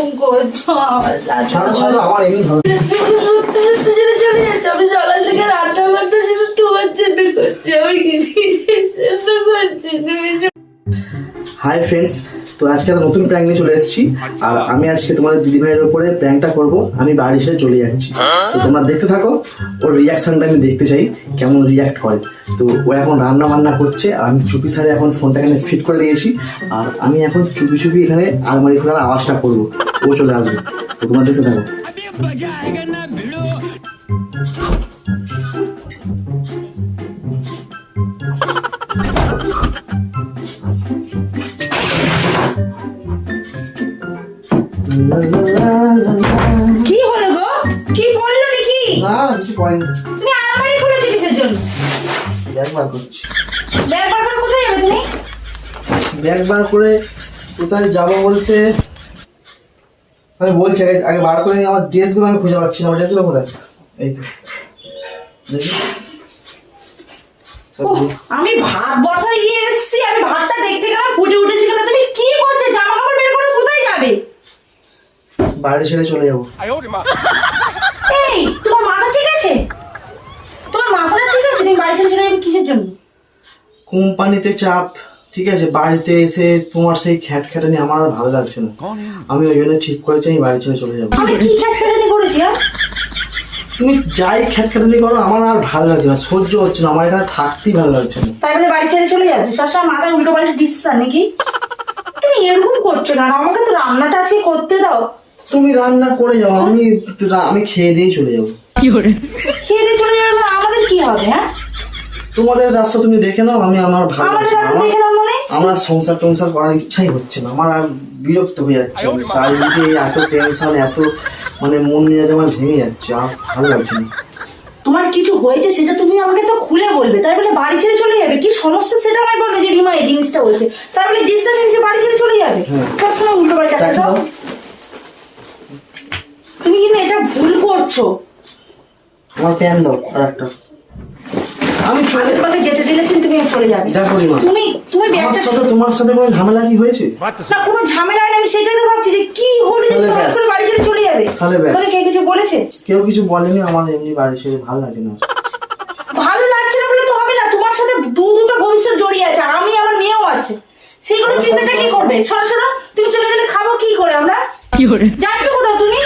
আমি hi friends তো আজকে একটা নতুন প্র্যাঙ্ক নিয়ে চলে এসেছি। আর আমি আজকে তোমাদের দিদি ভাইয়ের উপরে প্র্যাঙ্কটা করব। আমি বাড়ি ছেড়ে চলে যাচ্ছি। তো তোমরা দেখতে থাকো, ওর রিয়াকশনটা আমি দেখতে চাই, কেমন রিয়াক্ট করে। তো ও এখন রান্না বান্না করছে, আর আমি চুপি সারে এখন ফোনটা এখানে ফিট করে দিয়েছি। আর আমি এখন চুপি চুপি এখানে আলমারি খোলার আওয়াজটা করব। ও চলে আসবে তো তোমরা দেখতে থাকো কি হলো গো? কি বলল নাকি? না কিছু পয়েন্ট তুমি আলমারি খুলেছো কিসের জন্য? ব্যাগ বার করছি। ব্যাগ বার করে কোথায় যাবে তুমি? ব্যাগ বার করে কোথায় যাব বলতে আমি বলছি আগে আগে বার করে আমার ড্রেসগুলো আমি খুঁজে পাচ্ছি না আমার ড্রেসগুলো কোথায়? এই তো। দেখি। আমি ভাত বসাই দিয়ে এসেছি আমি ভাতটা দেখতে গেলাম ফুটে উঠেছি কেন তুমি কি করছ? জামা কাপড় বের করে কোথায় যাবে? বাড়ি ছেড়ে চলে যাব। এই তোমার মাথা ঠিক আছে? তোমার মাথাটা ঠিক আছে? তুমি বাড়ি ছেড়ে চলে যাবে কিসের জন্য? কোম্পানিতে চাপ। ঠিক আছে বাড়িতে এসে তোমার সেই খ্যাট খ্যাটানি আমার আর ভালো লাগছে না। আমি ওই জন্য ঠিক করেছি আমি বাড়ি ছেড়ে চলে যাব। আমি কি খ্যাট ফেটানি করেছি হ্যাঁ তুমি যাই খ্যাট খ্যাটানি করো আমার আর ভালো লাগছে না সহ্য হচ্ছে না আমার এখানে থাকতেই ভালো লাগছে না। তাই বলে বাড়ি ছেড়ে চলে যাবে? সবসময় মাথায় উল্টো পাল্টা ডিসিশন নাকি? তুমি এরকম করছ না আমাকে তো রান্নাটা আছে করতে দাও। তুমি রান্না করে যাও আমি আমি খেয়ে দিয়ে চলে যাব। কি করে? খেয়ে দিয়ে চলে যাবে মানে আমাদের কি হবে হ্যাঁ? তোমাদের রাস্তা তুমি দেখে নাও আমি আমার ভালো আমাদের রাস্তা দেখে আমার- নাও মানে? আমার সংসার টংসার করার ইচ্ছাই হচ্ছে না। আমার আর বিরক্ত হয়ে যাচ্ছে চারিদিকে এত টেনশন এত মানে মন মেজাজ আমার ভেঙে যাচ্ছে আর ভালো লাগছে না। তোমার কিছু হয়েছে সেটা তুমি আমাকে তো খুলে বলবে। তাই বলে বাড়ি ছেড়ে চলে যাবে? কি সমস্যা সেটা আমায় বলবে যে রিমা এই জিনিসটা হয়েছে। তাই বলে ডিসিশন নিয়ে বাড়ি ছেড়ে চলে যাবে? হ্যাঁ। সবসময় উল্টো পাল্টা দাও। তুমি কিন্তু এটা ভুল করছ। আমার প্যান দাও আর একটা। আমি চলে তোমাকে যেতে দিলেছি তুমি চলে যাবে। দেখো রিমা। তুমি তুমি ব্যাগটা সাথে তোমার সাথে কোনো ঝামেলা কি হয়েছে? না কোনো ঝামেলা নেই আমি সেটাই তো ভাবছি যে কি হলে যে তুমি হঠাৎ ব্যাস। করে বাড়ি ছেড়ে চলে যাবে? তাহলে ব্যাস। মানে কে কিছু বলেছে? কেউ কিছু বলেনি আমার এমনি বাড়ি ছেড়ে ভালো লাগে না। ভালো লাগছে না বলে তো হবে না তোমার সাথে দু দুটো ভবিষ্যৎ জড়িয়ে আছে আর আমি আমার মেয়েও আছে। সেগুলো চিন্তাটা কি করবে? সরো সরো তুমি চলে গেলে খাব কি করে আমরা? যাচ্ছ কোথাও তুমি?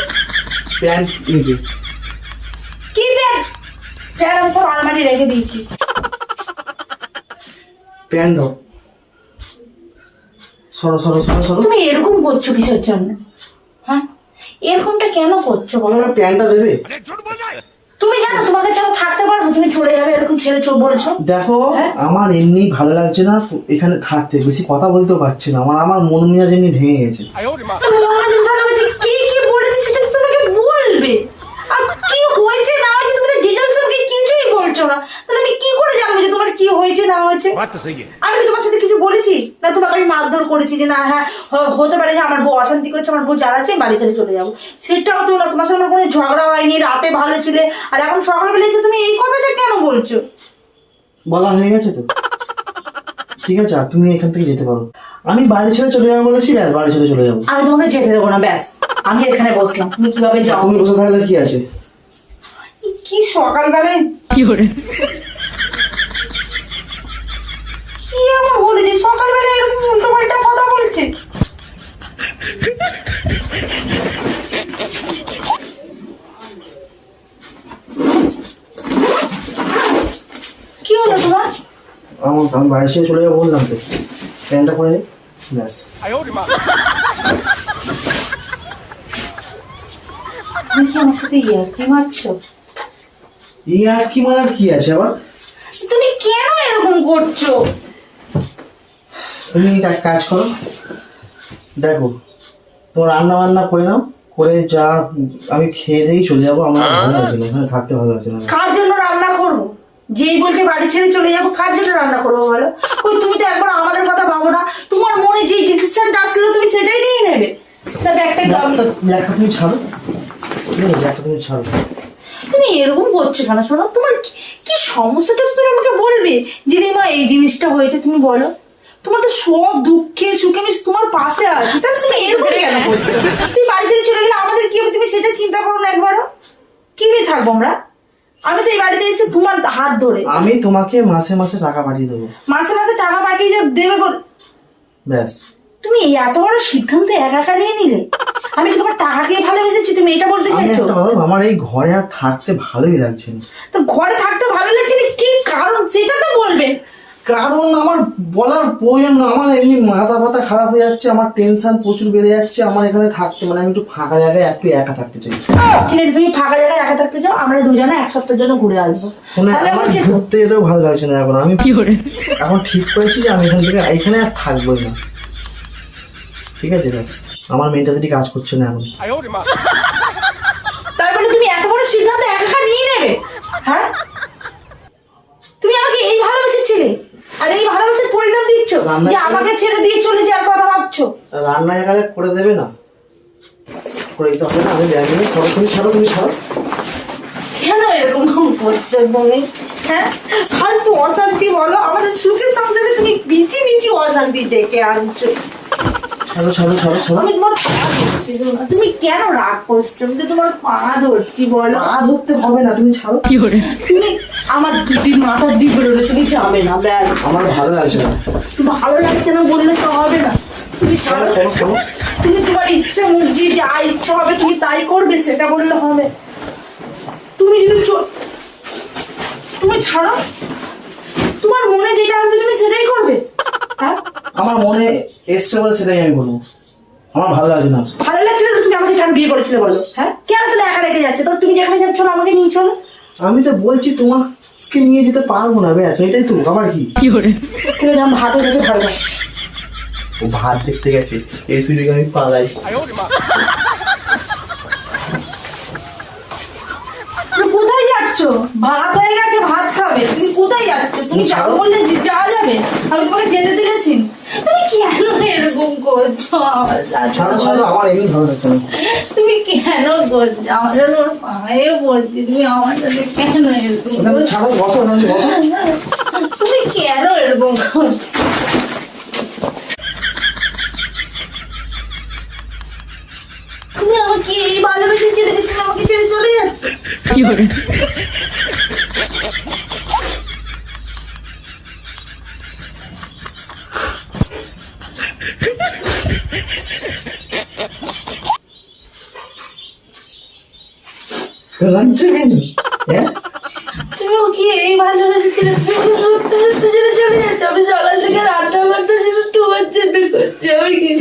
কি ব্যাগ আমি সব আলমারি রেখে দিয়েছি। দাও। সরো সরো সরো সরো। তুমি এরকম করছ কিসের জন্য? হ্যাঁ? এরকমটা কেন করছ বলো? প্যানটা দেবে? তুমি জানো তোমাকে ছাড়া থাকতে পারব তুমি চলে যাবে এরকম ছেড়ে চো বলছো। দেখো হ্যাঁ? আমার এমনি ভালো লাগছে না এখানে থাকতে বেশি কথা বলতেও পারছি না। আমার আমার মন মেজাজ এমনি ভেঙে গেছে মনে ভালো হয়েছে কি কি বলেছে সেটা তো তোমাকে বলবে আর কি হয়েছে না হয়েছে তুমি তো ডিটেলস আমাকে কিছুই বলছো না তাহলে আমি কি করে জানব যে তোমার কি হয়েছে না হয়েছে? আমি তোমার সাথে কিছু বলেছি? না তোমাকে আমি মারধর করেছি যে না হ্যাঁ হতে পারে যে আমার বউ অশান্তি করেছে আমার বউ জ্বালাচ্ছে বাড়ি ছেড়ে চলে যাব। সেটাও তো না তোমার সাথে কোনো ঝগড়া হয়নি রাতে ভালো আর এখন সকালবেলা এসে তুমি এই কথাটা কেন বলছো? বলা হয়ে গেছে তো। ঠিক আছে তুমি এখান থেকে যেতে পারো। আমি বাড়ি ছেড়ে চলে যাব বলেছি ব্যাস বাড়ি ছেড়ে চলে যাব। আমি তোমাকে যেতে দেবো না ব্যাস। আমি এখানে বসলাম। তুমি কীভাবে যাও? তুমি বসে থাকলে কি আছে? কি সকালবেলায় কি এমন বলেছে সকালবেলা এরকম উল্টো পাল্টা কথা বলছে? কি হলো তোমার? আমার আমি বাড়ি ছেড়ে চলে যাব বললাম তো। প্যানটা করে নে, ব্যাস। তুমি কি আমার সাথে ইয়ার্কি মারছো? এই আর কি মারার কি আছে আবার? তুমি কেন এরকম করছ? তুমি কাজ করো। দেখো তোমার রান্না বান্না করে নাও করে যা আমি খেয়ে চলে যাব আমার ভালো লাগছে না এখানে থাকতে ভালো লাগছে না। কার জন্য রান্না করব? যেই বলছে বাড়ি ছেড়ে চলে যাব কার জন্য রান্না করব বলো? ওই তুমি তো একবার আমাদের কথা ভাবো না তোমার মনে যেই ডিসিশনটা আসলো তুমি সেটাই নিয়ে নেবে। তা ব্যাগটা ব্যাগটা তুমি ছাড়ো। ব্যাগটা তুমি ছাড়ো। এরকম করছ কেন শোনো তোমার কি- কি সমস্যাটা তুমি আমাকে বলবে? যে রে মা এই জিনিসটা হয়েছে তুমি বলো। তোমার তো সব দুঃখে সুখে আমি তোমার পাশে আছি। তাহলে তুমি এরকম কেন করছ? তুমি বাড়ি থেকে চলে গেলে আমাদের কি হবে? তুমি সেটা চিন্তা করো না একবারও। কি নিয়ে থাকব আমরা? আমি তো এই বাড়িতে এসে তোমার হাত ধরে। আমি তোমাকে মাসে মাসে টাকা পাঠিয়ে দেবো। মাসে মাসে টাকা পাঠিয়ে দেবে বল ব্যাস। তুমি এই এত বড় সিদ্ধান্ত একা একা নিয়ে নিলে? আমি কি তোমার টাকাকে ভালোবেসেছি? তুমি এটা বলতে চাইছো? আমার এই ঘরে আর থাকতে ভালোই লাগছে না। তো ঘরে থাকতে ভালো লাগছে না? কি কারণ? সেটা তো বলবেন কারণ আমার বলার প্রয়োজন না। আমার এমনি মাথা ফাতা খারাপ হয়ে যাচ্ছে আমার টেনশন প্রচুর বেড়ে যাচ্ছে আমার এখানে থাকতে মানে আমি একটু ফাঁকা জায়গায় একটু একা থাকতে চাই। ঠিক আছে তুমি ফাঁকা জায়গায় একা থাকতে চাও? আমরা দুজনে এক সপ্তাহের জন্য ঘুরে আসব। মানে আমার ঘুরতে যেতেও ভালো লাগছে না এখন। আমি কি করে? এখন ঠিক করেছি যে আমি এখান থেকে এখানে আর থাকবোই না। ঠিক আছে ব্যাস। আমার মেন্টালিটি কাজ করছে না এখন। তারপরে তুমি এত বড় সিদ্ধান্ত একা একা নিয়ে নেবে? হ্যাঁ? তুমি আমাকে এই ভালোবেসেছিলে আর এই ভালোবাসার পরিণাম দিচ্ছ যে আমাকে ছেড়ে দিয়ে চলে যাওয়ার কথা ভাবছ? রান্না এখানে করে দেবে না। করে দিতে হবে না আমি ব্যাগ নিয়ে ছাড়ো তুমি ছাড়ো তুমি ছাড়ো কেন এরকম করছ তুমি? হ্যাঁ? ফালতু অশান্তি বলো আমাদের সুখের সংসারে তুমি বিচি বিচি অশান্তি ডেকে আনছো। ছাড়ো ছাড়ো ছাড়ো ছাড়ো। আমি তোমার পা ধরছি তুমি কেন রাগ করছ? আমি তো তোমার পা ধরছি বলো। পা ধরতে হবে না তুমি ছাড়ো। কি করে তুমি আমার দিদির মাথার দিক বেরোলে তুমি যাবে না ব্যাস। আমার ভালো লাগছে না। তুমি ভালো লাগছে না বললে তো হবে না। তুমি ছাড়ো। তুমি তোমার ইচ্ছা মর্জি যা ইচ্ছা হবে তুমি তাই করবে সেটা বললে হবে। তুমি যদি চো- তুমি ছাড়ো। তোমার মনে যেটা আসবে তুমি সেটাই করবে। আমার মনে এসছে বলে সেটাই আমি বলব। আমার ভালো লাগছে না। ভালো লাগছে না? তুমি আমাকে কেন বিয়ে করেছিলে বলো? হ্যাঁ? কেন তুমি একা রেখে যাচ্ছে? তো তুমি যেখানে যাচ্ছ না আমাকে নিয়ে চলো। আমি তো বলছি তোমাকে নিয়ে যেতে পারব না ব্যাস এটাই তো আবার কি? ঠিক আছে আমার ভাত হয়ে গেছে ভালো লাগছে। ও ভাত দেখতে গেছে এই সুযোগে আমি পালাই। কোথায় যাচ্ছ? ভাত হয়ে গেছে? তুমি কোথায় যাচ্ছ? তুমি যাও ছাড়ো। বললে যে যাওয়া যাবে। আমি তোমাকে যেতে দিয়েছি তুমি কেন এরকম করছ? আমার সাথে? এমনি ভালো লাগছে না। তুমি কেন করছ? আমার ওর পায়ে বলছি তুমি আমার সাথে কেন এরকম ছাড়ো বসো তুমি কেন এরকম করছ? তুমি আমাকে এই ভালোবেসে ছেড়ে তুমি আমাকে ছেড়ে চলে যাচ্ছ? লাগছে কেন হ্যাঁ তুমি ওকে এই ভালোবেসে ছেড়ে তুমি ওকে সত্যি সত্যি ছেড়ে চলে যাচ্ছ। আমি সকাল থেকে রান্না বান্না শুধু তোমার জন্য করছি। আমি কি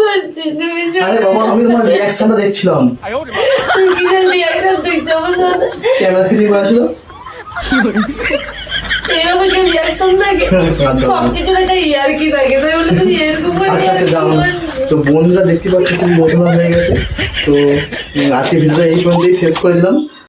করছি? তুমি আরে বাবা আমি তোমার রিয়াকশনটা দেখছিলাম। তুমি কিসের রিয়াকশন দেখছ? আমার সাথে ক্যামেরা ফিটিং করা ছিল এইভাবে কেউ রিয়াকশন থাকে? আচ্ছা। একটা ইয়ার্কি থাকে। তাই বলে তুমি এরকম করে তো বন্ধুরা দেখতে পাচ্ছি খুব ইমোশনাল হয়ে গেছে। তো আজকে ভিডিওটা এই পর্যন্তই শেষ করে দিলাম।